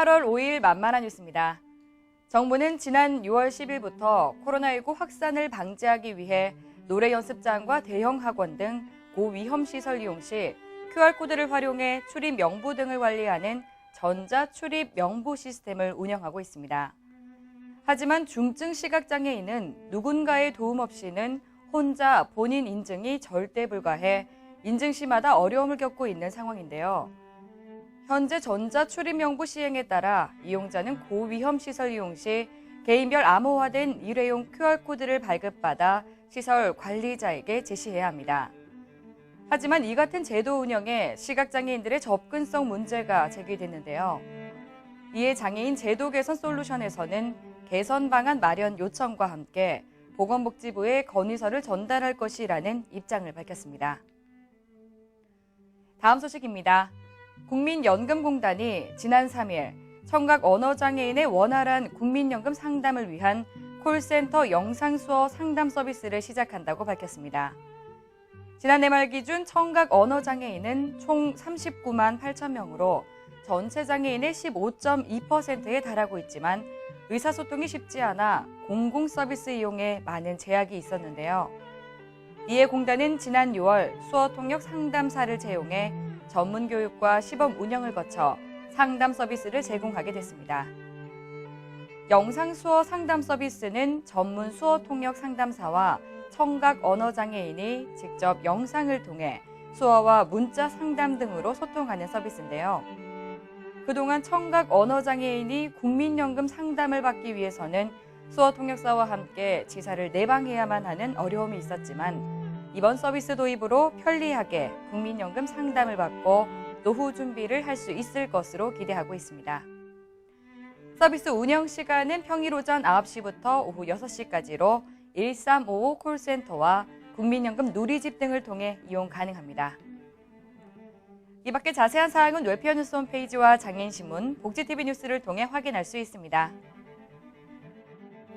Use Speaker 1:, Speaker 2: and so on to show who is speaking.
Speaker 1: 8월 5일 만만한 뉴스입니다. 정부는 지난 6월 10일부터 코로나19 확산을 방지하기 위해 노래 연습장과 대형 학원 등 고위험 시설 이용 시 QR코드를 활용해 출입 명부 등을 관리하는 전자 출입 명부 시스템을 운영하고 있습니다. 하지만 중증 시각장애인은 누군가의 도움 없이는 혼자 본인 인증이 절대 불가해 인증 시마다 어려움을 겪고 있는 상황인데요. 현재 전자 출입 명부 시행에 따라 이용자는 고위험 시설 이용 시 개인별 암호화된 일회용 QR코드를 발급받아 시설 관리자에게 제시해야 합니다. 하지만 이 같은 제도 운영에 시각장애인들의 접근성 문제가 제기됐는데요. 이에 장애인 제도 개선 솔루션에서는 개선 방안 마련 요청과 함께 보건복지부에 건의서를 전달할 것이라는 입장을 밝혔습니다. 다음 소식입니다. 국민연금공단이 지난 3일 청각 언어장애인의 원활한 국민연금 상담을 위한 콜센터 영상수어 상담 서비스를 시작한다고 밝혔습니다. 지난해 말 기준 청각 언어장애인은 총 39만 8천 명으로 전체 장애인의 15.2%에 달하고 있지만 의사소통이 쉽지 않아 공공 서비스 이용에 많은 제약이 있었는데요. 이에 공단은 지난 6월 수어통역 상담사를 채용해 전문 교육과 시범 운영을 거쳐 상담 서비스를 제공하게 됐습니다. 영상 수어 상담 서비스는 전문 수어 통역 상담사와 청각 언어 장애인이 직접 영상을 통해 수어와 문자 상담 등으로 소통하는 서비스인데요. 그동안 청각 언어 장애인이 국민연금 상담을 받기 위해서는 수어 통역사와 함께 지사를 내방해야만 하는 어려움이 있었지만 이번 서비스 도입으로 편리하게 국민연금 상담을 받고 노후 준비를 할 수 있을 것으로 기대하고 있습니다. 서비스 운영 시간은 평일 오전 9시부터 오후 6시까지로 1355 콜센터와 국민연금 누리집 등을 통해 이용 가능합니다. 이 밖에 자세한 사항은 웰페어 뉴스 홈페이지와 장애인신문, 복지TV 뉴스를 통해 확인할 수 있습니다.